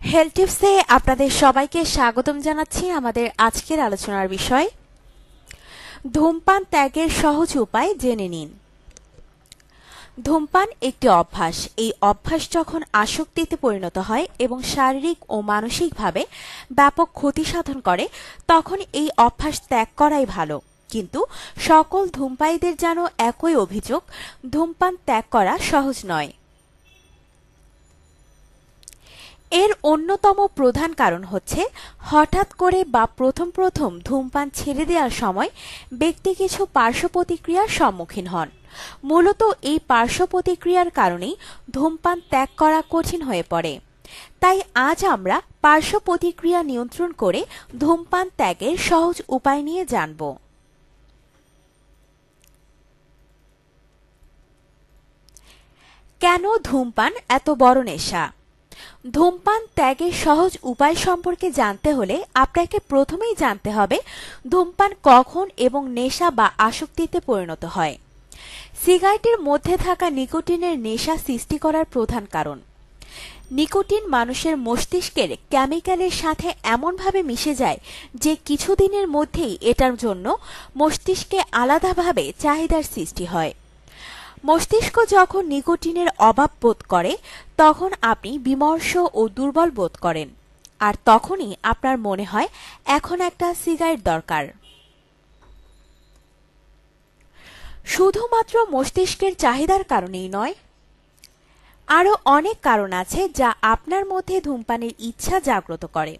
Health টিপসে আপনাদের সবাইকে স্বাগতম জানাচ্ছি আমাদের আজকের আলোচনার বিষয়। ধূমপান ত্যাগের সহজ উপায় জেনে নিন। ধূমপান একটি অভ্যাস। এই অভ্যাস যখন আসক্তিতে পরিণত হয় এবং শারীরিক ও মানসিকভাবে ব্যাপক ক্ষতি সাধন করে, তখন এই অভ্যাস ত্যাগ করাই ভালো। কিন্তু সকল ধূমপায়ীদের যেন একই অভিযোগ, ধূমপান ত্যাগ করা সহজ নয়। এর অন্যতম প্রধান কারণ হচ্ছে, হঠাৎ করে বা প্রথম প্রথম ধূমপান ছেড়ে দেওয়ার সময় ব্যক্তি কিছু পার্শ্ব প্রতিক্রিয়ার সম্মুখীন হন। মূলত এই পার্শ্ব প্রতিক্রিয়ার কারণেই ধূমপান ত্যাগ করা কঠিন হয়ে পড়ে। তাই আজ আমরা পার্শ্ব প্রতিক্রিয়া নিয়ন্ত্রণ করে ধূমপান ত্যাগের সহজ উপায় নিয়ে জানব। কেন ধূমপান এত বড় নেশা? ধূমপান ত্যাগের সহজ উপায় সম্পর্কে জানতে হলে আপনাকে প্রথমেই জানতে হবে ধূমপান কখন এবং নেশা বা আসক্তিতে পরিণত হয়। সিগারেটের মধ্যে থাকা নিকোটিনের নেশা সৃষ্টি করার প্রধান কারণ। নিকোটিন মানুষের মস্তিষ্কের কেমিক্যালের সাথে এমনভাবে মিশে যায় যে কিছুদিনের মধ্যেই এটার জন্য মস্তিষ্কে আলাদাভাবে চাহিদার সৃষ্টি হয়। মস্তিষ্ক যখন নিকোটিনের অভাব বোধ করে, তখন আপনি বিমর্ষ ও দুর্বল বোধ করেন। আর তখনই আপনার মনে হয়, এখন একটা সিগারেট দরকার। শুধুমাত্র মস্তিষ্কের চাহিদার কারণেই নয়, আরও অনেক কারণ আছে যা আপনার মধ্যে ধূমপানের ইচ্ছা জাগ্রত করে।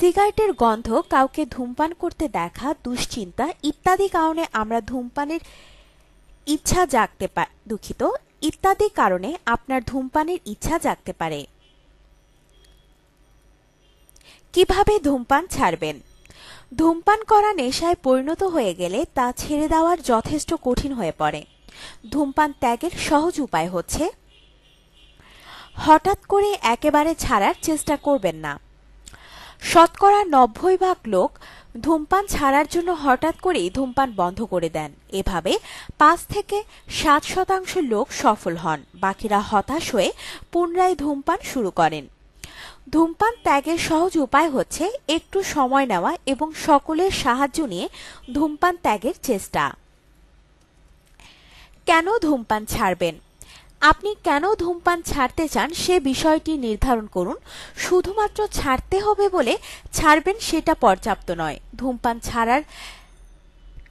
সিগারেটের গন্ধ কাউকে ধূমপান করতে দেখা, দুশ্চিন্তা ইত্যাদি কারণে আমরা ধূমপানের ইচ্ছা জাগতে পারে দুঃখিত। ইত্যাদি কারণে আপনার ধূমপানের ইচ্ছা জাগতে পারে। কীভাবে ধূমপান ছাড়বেন? ধূমপান করা নেশায় পরিণত হয়ে গেলে তা ছেড়ে দেওয়ার যথেষ্ট কঠিন হয়ে পড়ে। ধূমপান ত্যাগের সহজ উপায় হচ্ছে, হঠাৎ করে একেবারে ছাড়ার চেষ্টা করবেন না। শতকরা নব্বই ভাগ লোক ধূমপান ছাড়ার জন্য হঠাৎ করেই ধূমপান বন্ধ করে দেন। এভাবে পাঁচ থেকে সাত শতাংশ লোক সফল হন। বাকিরা হতাশ হয়ে পুনরায় ধূমপান শুরু করেন। ধূমপান ত্যাগের সহজ উপায় হচ্ছে একটু সময় নেওয়া এবং সকলের সাহায্য নিয়ে ধূমপান ত্যাগের চেষ্টা। কেন ধূমপান ছাড়বেন? আপনি কেন ধূমপান ছাড়তে চান সে বিষয়টি নির্ধারণ করুন। শুধুমাত্র ছাড়তে হবে বলে ছাড়বেন সেটা পর্যাপ্ত নয়। ধূমপান ছাড়ার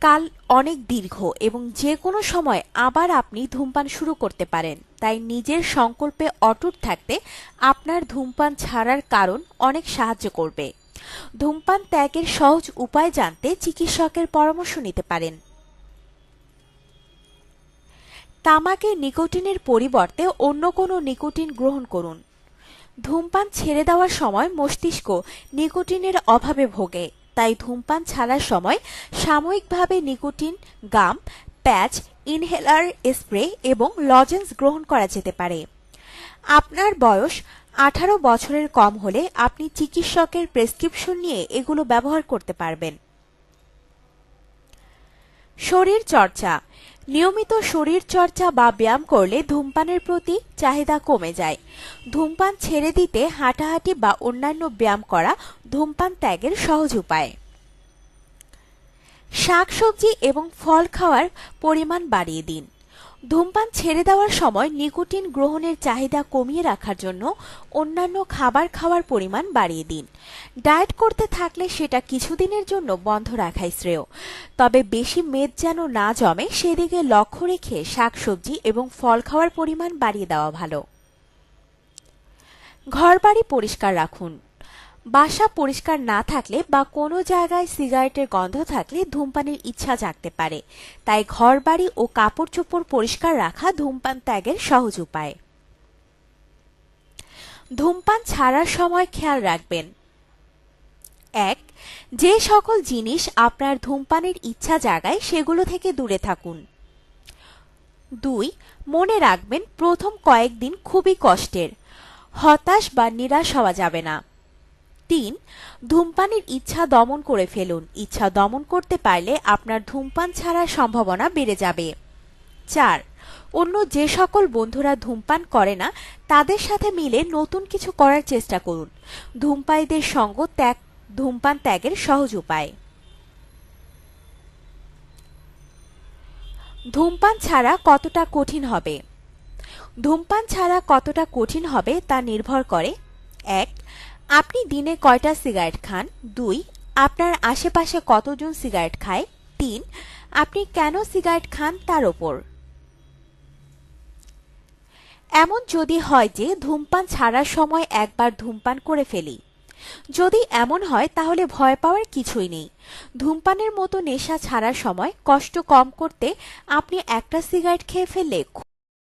কাল অনেক দীর্ঘ এবং যে কোনো সময় আবার আপনি ধূমপান শুরু করতে পারেন। তাই নিজের সংকল্পে অটুট থাকতে আপনার ধূমপান ছাড়ার কারণ অনেক সাহায্য করবে। ধূমপান ত্যাগের সহজ উপায় জানতে চিকিৎসকের পরামর্শ নিতে পারেন। তামাকের নিকোটিনের পরিবর্তে অন্য কোনো নিকোটিন গ্রহণ করুন। ধূমপান ছেড়ে দেওয়ার সময় মস্তিষ্ক নিকোটিনের অভাবে ভোগে, তাই ধূমপান ছাড়ার সময় সাময়িকভাবে nicotine, gum, patch, inhaler spray এবং লজেন্স গ্রহণ করা যেতে পারে। আপনার বয়স আঠারো বছরের কম হলে আপনি চিকিৎসকের প্রেসক্রিপশন নিয়ে এগুলো ব্যবহার করতে পারবেন। শরীর চর্চা নিয়মিত শরীর চর্চা বা ব্যায়াম করলে ধূমপানের প্রতি চাহিদা কমে যায়। ধূমপান ছেড়ে দিতে হাঁটাহাঁটি বা অন্যান্য ব্যায়াম করা ধূমপান ত্যাগের সহজ উপায়। শাকসবজি এবং ফল খাওয়ার পরিমাণ বাড়িয়ে দিন। ধূমপান ছেড়ে দেওয়ার সময় নিকোটিন গ্রহণের চাহিদা কমিয়ে রাখার জন্য অন্যান্য খাবার খাওয়ার পরিমাণ বাড়িয়ে দিন। ডায়েট করতে থাকলে সেটা কিছুদিনের জন্য বন্ধ রাখাই শ্রেয়। তবে বেশি মেদ যেন না জমে, সেদিকে লক্ষ্য রেখে শাকসবজি এবং ফল খাওয়ার পরিমাণ বাড়িয়ে দেওয়া ভালো। ঘরবাড়ি পরিষ্কার রাখুন। বাসা পরিষ্কার না থাকলে বা কোনো জায়গায় সিগারেটের গন্ধ থাকলে ধূমপানের ইচ্ছা জাগতে পারে। তাই ঘরবাড়ি ও কাপড় চোপড় পরিষ্কার রাখা ধূমপান ত্যাগের সহজ উপায়। ধূমপান ছাড়ার সময় খেয়াল রাখবেন। এক, যে সকল জিনিস আপনার ধূমপানের ইচ্ছা জাগায় সেগুলো থেকে দূরে থাকুন। দুই, মনে রাখবেন প্রথম কয়েকদিন খুবই কষ্টের। হতাশ বা নিরাশ হওয়া যাবে না। তিন, ধূমপানের ইচ্ছা দমন করে ফেলুন। ইচ্ছা দমন করতে পারলে আপনার ধূমপান ছাড়ার সম্ভাবনা বেড়ে যাবে। চার, অন্য যে সকল বন্ধুরা ধূমপান করে না, তাদের সাথে মিলে নতুন কিছু করার চেষ্টা করুন। ধূমপায়ীদের সঙ্গ ত্যাগ, ধূমপান ত্যাগের সহজ উপায়। ধূমপান ছাড়া কতটা কঠিন হবে? ধূমপান ছাড়া কতটা কঠিন হবে তা নির্ভর করে। এক আপনি দিনে কয়টা সিগারেট খান? দুই, আপনার আশেপাশে কতজন সিগারেট খায়? তিন, আপনি কেন সিগারেট খান তার ওপর? এমন যদি হয় যে ধূমপান ছাড়ার সময় একবার ধূমপান করে ফেলি। যদি এমন হয়, তাহলে ভয় পাওয়ার কিছুই নেই। ধূমপানের মতো নেশা ছাড়ার সময় কষ্ট কম করতে আপনি একটা সিগারেট খেয়ে ফেললে